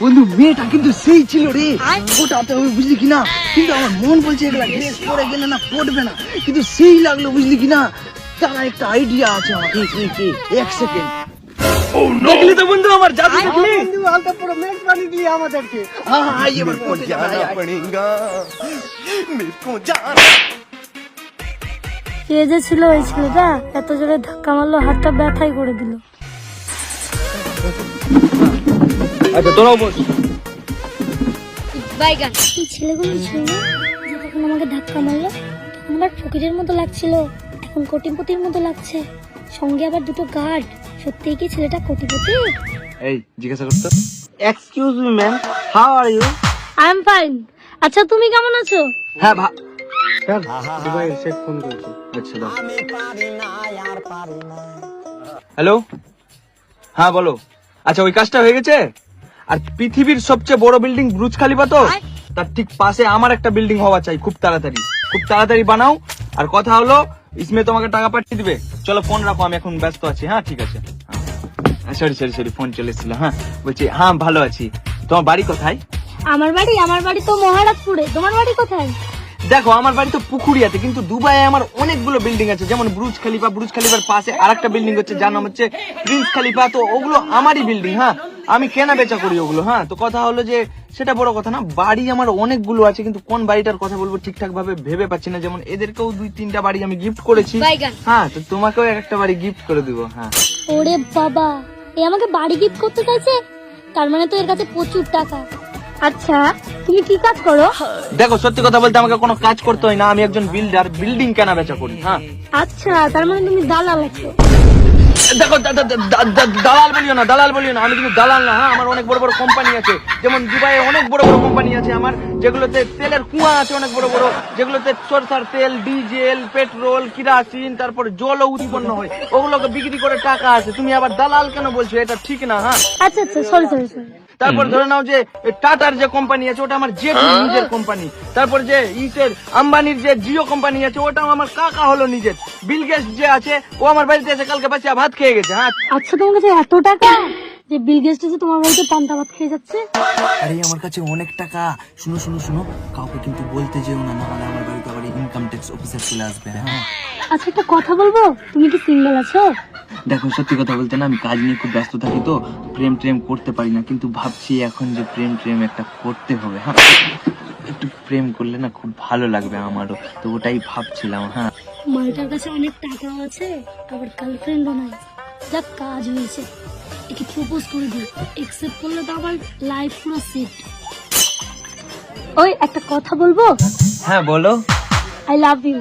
বন্ধু মেয়েটা কিন্তু সেই ছিল রে। ওটা হবে বুঝলি কিনা? কিন্তু আমার মন বলছে এগুলা ড্রেস পরে গেলে না পড়বে না। কিন্তু সেই লাগল বুঝলি কিনা? তারা একটা আইডিয়া আছে আমার। এক সেকেন্ড এত জোরে ধাক্কা মারলো হাতটা ব্যথাই করে দিল। আচ্ছা তোরাও বস। এই ছেলেগুলো ছিল না যে তখন আমাকে ধাক্কা মারলো তখন আমার ফকিরের মতো লাগছিল। এখন কোটিপতির মতো লাগছে। সঙ্গে আবার দুটো গার্ড সত্যিই কি ছেলেটা কোটিপতি? এই জিজ্ঞাসা করতো। Excuse me ma'am how are you I am fine আচ্ছা তুমি কেমন আছো? হ্যাঁ ভা দুবাই শেখ ফোন করেছে। আচ্ছা দাও হ্যালো হ্যাঁ বলো। আচ্ছা ওই কাজটা হয়ে গেছে? আর পৃথিবীর সবচেয়ে বড় বিল্ডিং ব্রুজ খালিফা তো? তার ঠিক পাশে আমার একটা বিল্ডিং হওয়া চাই খুব তাড়াতাড়ি। খুব তাড়াতাড়ি বানাও। আর কথা হলো ইসমে তোমাকে টাকা পাঠিয়ে দিবে। চলো ফোন রাখো আমি এখন ব্যস্ত আছি। হ্যাঁ ঠিক আছে। সরি সরি সরি ফোন চলে এসেছিল। হ্যাঁ বলছি হ্যাঁ ভালো আছি। তোমার বাড়ি কোথায়? আমার বাড়ি আমার বাড়ি তো মহারাজপুরে। তোমার বাড়ি কোথায়? দেখো আমার বাড়ি তো পুকুরিয়াতে কিন্তু দুবাইয়ে আমার অনেকগুলো বিল্ডিং আছে। যেমন ব্রুজ খালিফা ব্রুজ খালিফার পাশে আরেকটা বিল্ডিং হচ্ছে যার নাম হচ্ছে প্রিন্স খালিফা। তো ওগুলো আমারই বিল্ডিং হ্যাঁ? আমি কেনা বেচা করি ওগুলো হ্যাঁ? তো কথা হলো যে সেটা বড় কথা না বাড়ি আমার অনেকগুলো আছে কিন্তু কোন বাড়িটার কথা বলব ঠিকঠাক ভাবে ভেবে পাচ্ছি না। যেমন এদেরকেও দুই তিনটা বাড়ি আমি গিফট করেছি। হ্যাঁ তো তোমাকেও একটা বাড়ি গিফট করে দিব হ্যাঁ। ওরে বাবা এ আমাকে বাড়ি গিফট করতে চাইছে? তার মানে তো এর কাছে প্রচুর টাকা। আচ্ছা। তুমি কি কাজ করো? দেখো সত্যি কথা বলতে আমাকে কোনো কাজ করতে হয় না। আমি একজন বিল্ডার বিল্ডিং কেনা বেচা করি হ্যাঁ। আচ্ছা তার মানে তুমি দালাল আছো। দেখো দালাল বলিও না দালাল বলিও না। আমি কিন্তু দালাল না হ্যাঁ। আমার অনেক বড় বড় কোম্পানি আছে। যেমন দুবাইয়ে অনেক বড় বড় কোম্পানি আছে আমার যেগুলোতে তেলের কুয়া আছে অনেক বড় বড়। যেগুলোতে সরষার তেল ডিজেল পেট্রোল কিরাসিন তারপর জলও উৎপন্ন হয়। ওগুলোকে বিক্রি করে টাকা আছে। তুমি আবার দালাল কেন বলছো? এটা ঠিক না হ্যাঁ। আচ্ছা আচ্ছা সরি সরি সরি তারপর ধরে নাও যে টাটার যে কোম্পানি আছে ওটা আমার জেঠ নিজের কোম্পানি তারপর যে ইসের আম্বানির যে জিও কোম্পানি আছে ওটাও আমার কাকা হলো নিজের। বিল গেটস যে আছে ও আমার বাড়িতে এসে কালকে পাশে ভাত খেয়ে গেছে হ্যাঁ। আচ্ছা তোমার কাছে এত টাকা? যে বিল গেস্ট এসে তোমার বাড়িতে পান্তা ভাত খেয়ে যাচ্ছে? আরে আমার কাছে অনেক টাকা। শুনো শুনো শুনো কাউকে কিন্তু বলতে যেও না নাহলে আমার বাড়িতে আবার ইনকাম ট্যাক্স অফিসার চলে আসবে হ্যাঁ। আচ্ছা একটা কথা বলব? তুমি কি সিঙ্গেল আছো? দেখো সত্যি কথা বলতে না আমি কাজ নিয়ে খুব ব্যস্ত থাকি তো প্রেম ট্রেম করতে পারি না কিন্তু ভাবছি এখন যে প্রেম ট্রেম একটা করতে হবে হ্যাঁ? একটু প্রেম করলে না খুব ভালো লাগবে আমারও তো ওটাই ভাবছিলাম হ্যাঁ? মালটার কাছে অনেক টাকা আছে আবার গার্লফ্রেন্ডও নাই। যাক কাজ হয়েছে। একে প্রপোজ করে দিই। একসেপ্ট করলে তো আবার লাইফ পুরো সেট ওই একটা কথা বলব? হ্যাঁ বলো। আই লাভ ইউ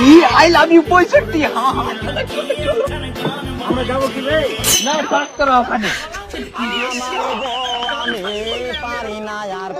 ई आई लव यू बोल सकती है हाँ हाँ चलो चलो चलो हमें जाओ कि भाई ना बात करो अपने पारी ना यार